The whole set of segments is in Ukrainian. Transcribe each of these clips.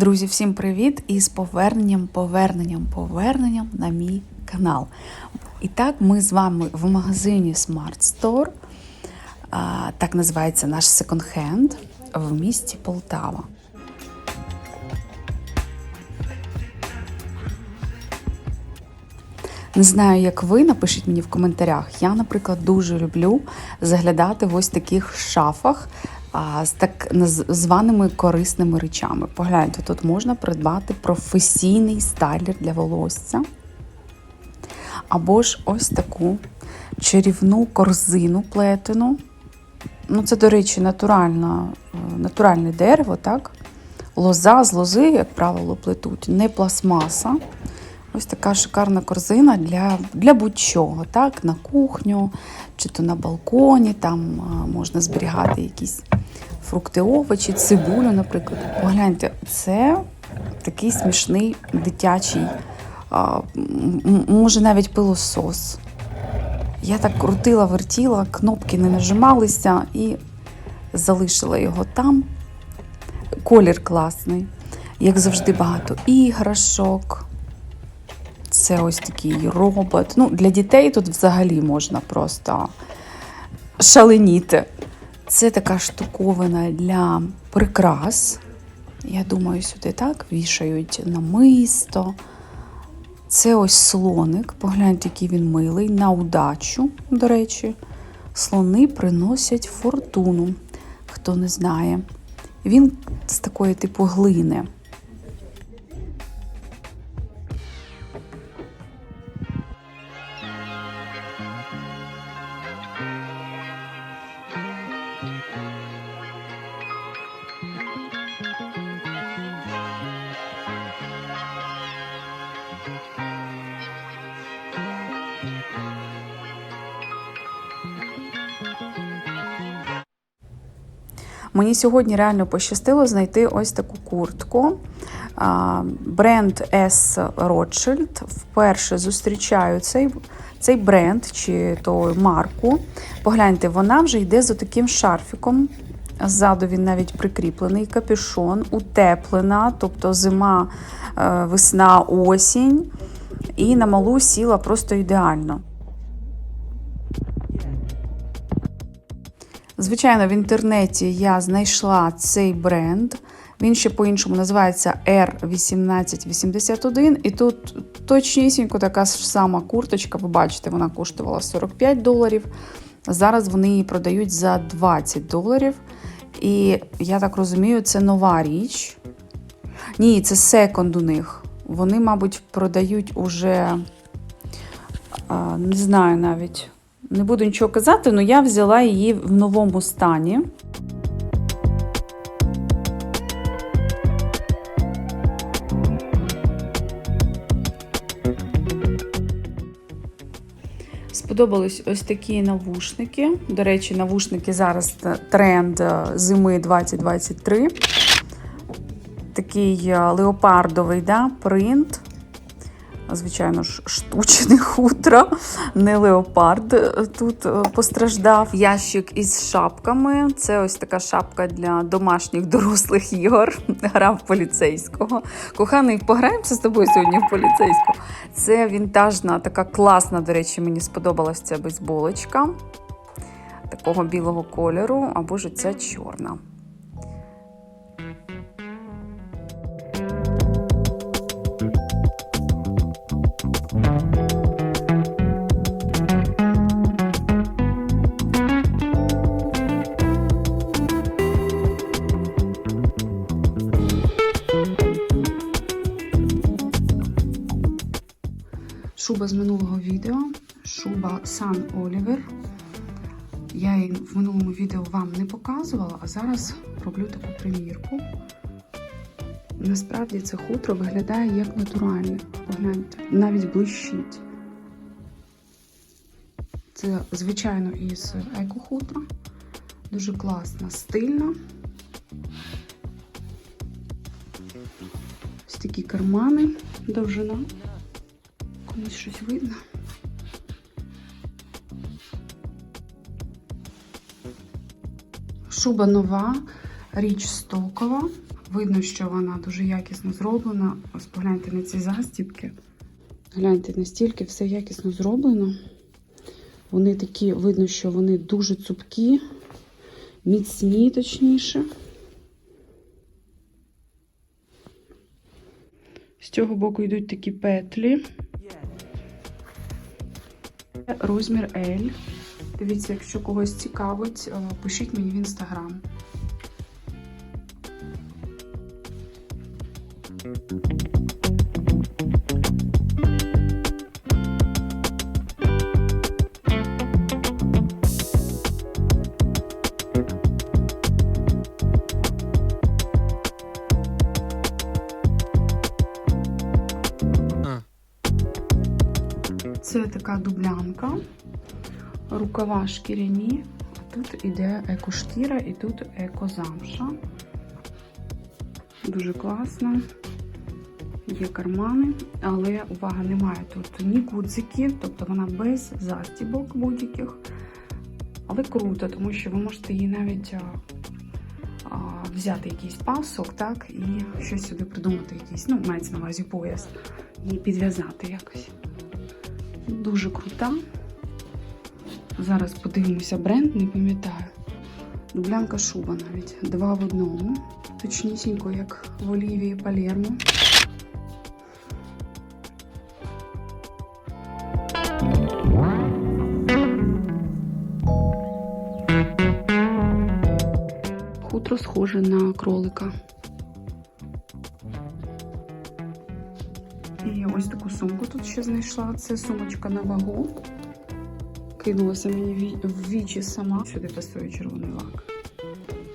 Друзі, всім привіт! І з поверненням, поверненням, поверненням на мій канал. І так, ми з вами в магазині Smart Store, так називається наш секонд-хенд в місті Полтава. Не знаю, як ви, напишіть мені в коментарях. Я, наприклад, дуже люблю заглядати в ось таких шафах а, з так званими корисними речами. Погляньте, тут можна придбати професійний стайлер для волосся. Або ж ось таку чарівну корзину плетену. Ну, це, до речі, натуральна, е, натуральне дерево, так? Лоза з лози, як правило, плетуть, не пластмаса. Ось така шикарна корзина для, для будь-чого, так? На кухню чи то на балконі, там можна зберігати якісь фрукти, овочі, цибулю, наприклад. Погляньте, це такий смішний дитячий, може навіть пилосос. Я так крутила, вертіла, кнопки не нажималися і залишила його там. Колір класний. Як завжди, багато іграшок. Це ось такий робот. Ну, для дітей тут взагалі можна просто шаленіти. Це така штуковина для прикрас. Я думаю, сюди так вішають намисто. Це ось слоник. Погляньте, який він милий. На удачу, до речі. Слони приносять фортуну, хто не знає. Він з такої типу глини. Мені сьогодні реально пощастило знайти ось таку куртку. Бренд S Rothschild. Вперше зустрічаю цей, цей бренд чи то марку. Погляньте, вона вже йде з таким шарфіком. Ззаду він навіть прикріплений, капюшон, утеплена, тобто зима, е, весна, осінь. І на малу сіла просто ідеально. Звичайно, в інтернеті я знайшла цей бренд. Він ще по-іншому називається R1881. І тут точнісінько така ж сама курточка. Ви бачите, вона коштувала 45 доларів. Зараз вони її продають за 20 доларів. І я так розумію, це нова річ. Ні, це секонд у них. Вони, мабуть, продають уже, не знаю навіть. Не буду нічого казати, але я взяла її в новому стані. Сподобались ось такі навушники. До речі, навушники зараз тренд е, зими 2023. Такий е, леопардовий да, принт. Звичайно ж, штучне хутро, не леопард е, тут е, постраждав. Ящик із шапками. Це ось така шапка для домашніх дорослих ігор. Грав поліцейського. Коханий, пограємося з тобою сьогодні в поліцейську. Це вінтажна, така класна, до речі, мені сподобалась ця бейсболочка такого білого кольору, або ж ця чорна. Шуба з минулого відео. Шуба Сан Олівер. Я її в минулому відео вам не показувала, а зараз роблю таку примірку. Насправді це хутро виглядає як натуральне. Погляньте, навіть блищить. Це, звичайно, із екохутра. Дуже класна, стильна. Ось такі кармани, довжина. Комусь щось видно. Шуба нова, річ стокова. Видно, що вона дуже якісно зроблена. Ось погляньте на ці застібки. Гляньте, настільки все якісно зроблено. Вони такі, видно, що вони дуже цупкі, міцні, точніше. З цього боку йдуть такі петлі. Розмір L. Дивіться, якщо когось цікавить, е, пишіть мені в інстаграм. Це така дублянка, рукава шкіряні. Тут іде екошкіра і тут екозамша. Дуже класно. Є кармани, але увага, немає тут ні гудзиків, тобто вона без застібок будь-яких. Але круто, тому що ви можете її навіть а, а, взяти якийсь пасок, так, і щось сюди придумати, якийсь, ну, мається на увазі пояс, і підв'язати якось. Дуже крута. Зараз подивимося бренд, не пам'ятаю. Дублянка шуба навіть. Два в одному. Точнісінько, як в Олівії Палермо. Хутро схоже на кролика. І ось таку сумку тут ще знайшла. Це сумочка на вагу. Кинулася мені в вічі сама. Сюди пасує червоний лак.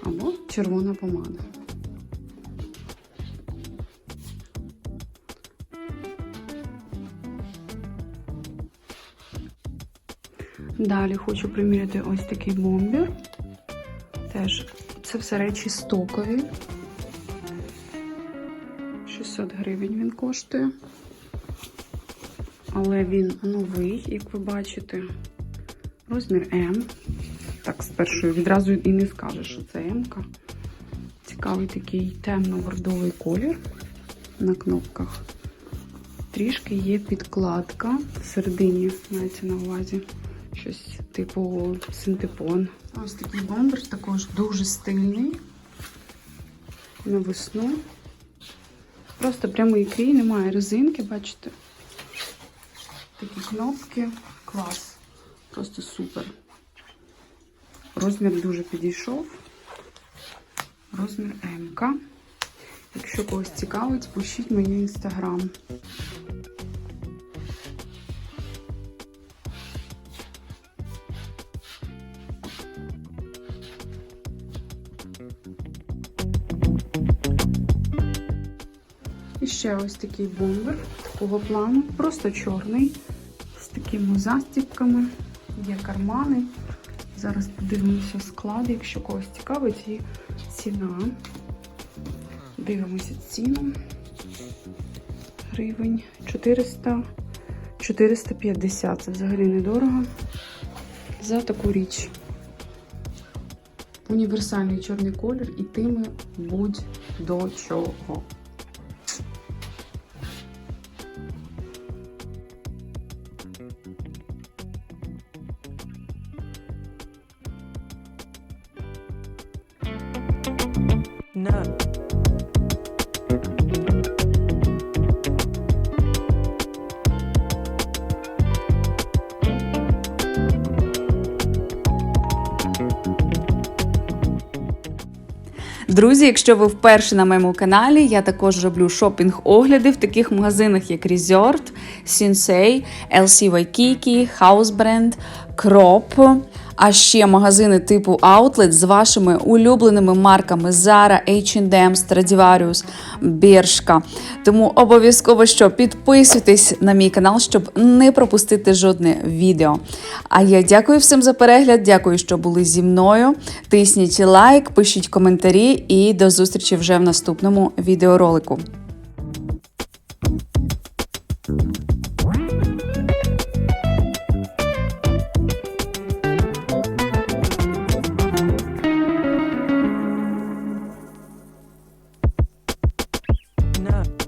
Або червона помада. Далі хочу приміряти ось такий бомбер. Теж це все речі стокові. 600 гривень він коштує. Але він новий, як ви бачите. Розмір М. Так, спершу відразу і не скажеш, що це М. -ка. Цікавий такий темно-бордовий колір на кнопках. Трішки є підкладка. Всередині мається на увазі щось типу синтепон. Ось такий бомбер також дуже стильний. На весну. Просто прямо ікрі, немає резинки, бачите? Такі кнопки. Клас. Просто супер. Розмір дуже підійшов. Розмір МК. Якщо когось цікавить, пишіть мені в інстаграм. Ще ось такий бомбер такого плану, просто чорний, з такими застібками, є кармани. Зараз подивимося склад, якщо когось цікавить, і ціна. Дивимося ціну. Гривень 400, 450. Це взагалі недорого. За таку річ. Універсальний чорний колір і тиме будь-до чого. Друзі, якщо ви вперше на моєму каналі, я також роблю шопінг-огляди в таких магазинах, як Resort, Sensei, LC Waikiki, House Brand, Crop, а ще магазини типу Outlet з вашими улюбленими марками Zara, H&M, Stradivarius, Bershka. Тому обов'язково що підписуйтесь на мій канал, щоб не пропустити жодне відео. А я дякую всім за перегляд, дякую, що були зі мною. Тисніть лайк, пишіть коментарі і до зустрічі вже в наступному відеоролику. up.